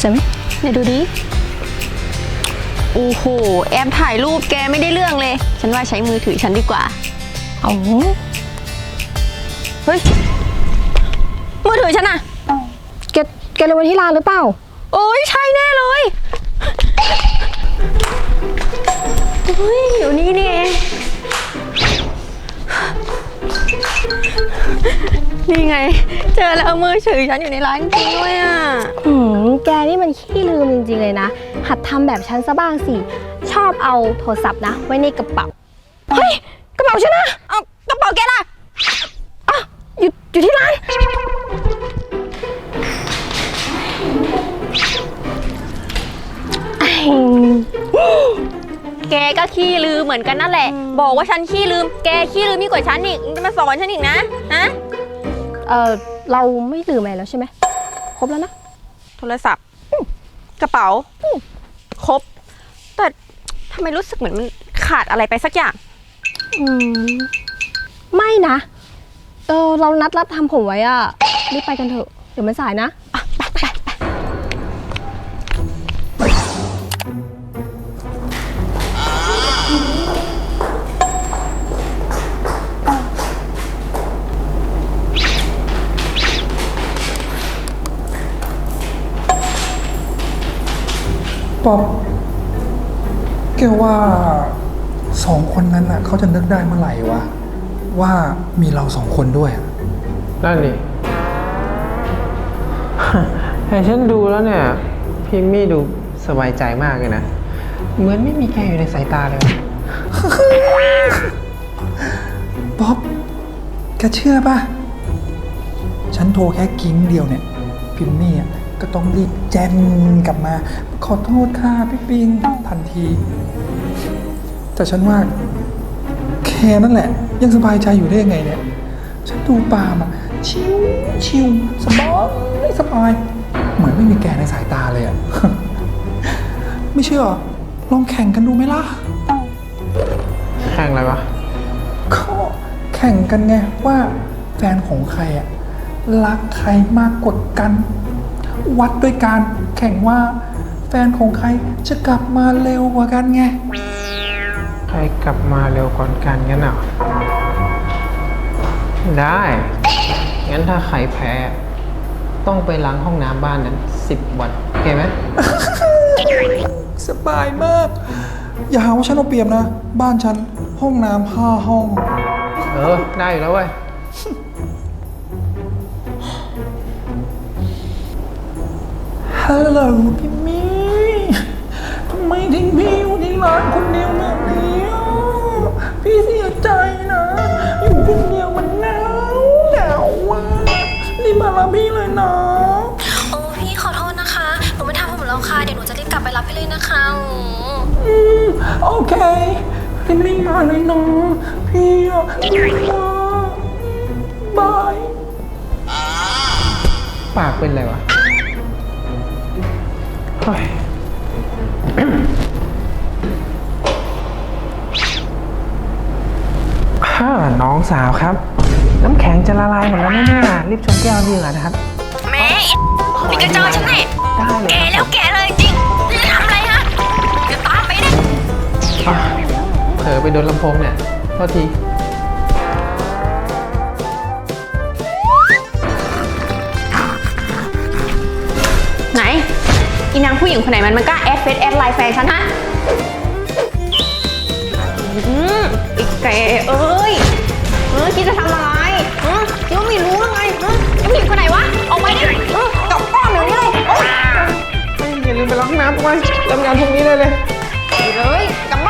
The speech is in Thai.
ใช่ไหมไหนดูดิโอ้โห แอมถ่ายรูปแกไม่ได้เรื่องเลย ฉันว่าใช้มือถือฉันดีกว่า เอาเฮ้ย มือถือฉันอะแกแกลืมไว้ที่ร้านหรือเปล่า โอ้ยใช่แน่เลยเฮ้ยอยู่นี่นี่เอง นี่ไง เจอแล้วมือถือฉันอยู่ในร้านจริงด้วยอะอืมแกนี่มันขี้ลืมจริงๆเลยนะ หัดทำแบบฉันซะบ้างสิ ชอบเอาโทรศัพท์นะ ไว้ในกระเป๋า เฮ้ย กระเป๋าฉันนะเอากระเป๋าแกล่ะอะอยู่อยู่ที่ร้าน ขี้ลืมเหมือนกันนั่นแหละ บอกว่าฉันขี้ลืม แกขี้ลืมยิ่งกว่าฉันอีกมึงจะมาสอนฉันอีกนะ ฮะ เออเราไม่ลืมอะไรแล้วใช่ไหมครบแล้วนะ โทรศัพท์ กระเป๋า ครบ แต่ทำไมรู้สึกเหมือนมันขาดอะไรไปสักอย่าง อืม ไม่นะ เออเรานัดรับทำผมไว้อะรีบไปกันเถอะ เดี๋ยวมันสายนะ ป๊อปแกว่าสองคนนั้นน่ะเขาจะนึกได้เมื่อไหร่วะ ว่ามีเราสองคนด้วยอะนั่นดิ แต่ฉันดูแล้วเนี่ย พิมมี่ดูสบายใจมากเลยนะ เหมือนไม่มีแกอยู่ในสายตาเลย ป๊อปแกเชื่อปะฉันโทรแค่กิ้งเดียวเนี่ย พิมมี่อะ ก็ต้องรีบแจนกลับมา ขอโทษค่ะพี่ปิงทันที แต่ฉันว่าแค่นั่นแหละ ยังสบายใจอยู่ได้ยังไงเนี่ย ฉันดูปาล์มอะชิวชิวสบายสบาย เหมือนไม่มีแกในสายตาเลยอะไม่เชื่อลองแข่งกันดูไหมล่ะ แข่งอะไรวะก็แข่งกันไงว่าแฟนของใครอะรักใครมากกว่ากัน วัดด้วยการแข่งว่า แฟนของใครจะกลับมาเร็วกว่ากันไง ใครกลับมาเร็วก่อนกันงั้นเหรอได้ งั้นถ้าใครแพ้ ต้องไปล้างห้องน้ำบ้านนั้นสิบวันโอเคไหม สบายมาก อย่าหาว่าฉันเอาเปรียบนะ บ้านฉันห้องน้ำห้าห้อง เออ ได้อยู่แล้วเว้ย ฮัลโหลพี่มี่ทำไมทิ้งพี่อยู่ที่ร้านคนเดียวแบบนี้อะพี่เสียใจนะ อยู่คนเดียวมันเหงาเหงาว่ะรีบมารับพี่เลยนะ โอ้พี่ขอโทษนะคะ หนูไม่ทำผมแล้วค่ะเดี๋ยวหนูจะรีบกลับไปรับพี่เลยนะคะโอ้อืมโอเครีบรีบมาเลยนะ พี่อะรีบมาบาย ปากเป็นไรวะเฮ้ยฮ่าน้องสาวครับ น้ำแข็งจะละลายหมดแล้วนะเนี่ยรีบชนแก้วดีกว่านะครับ แม่มีกระจอยฉันแน่ได้เลยแกคแล้รัวบแกเลยจริงจะทำอะไรฮะจะตามไปนะ อะเผลอไปโดนลำโพงเนี่ยโทษที อีนางผู้หญิงคนไหนมันมันกล้าแอดเฟซแอดไลน์แฟนฉันฮะอืมอีกแกเอ้ยเออคิดจะทำอะไรเออยังไม่รู้แล้วไงเออไอ้ผู้หญิงคนไหนวะออกไปดิเออกลับก้อนเดี๋ยวนี้เลยโอ๊ยอย่าลืมไปล้างห้องน้ำด้วยทำงานพรุ่งนี้เลยเลยไปเลยกลับบ้าน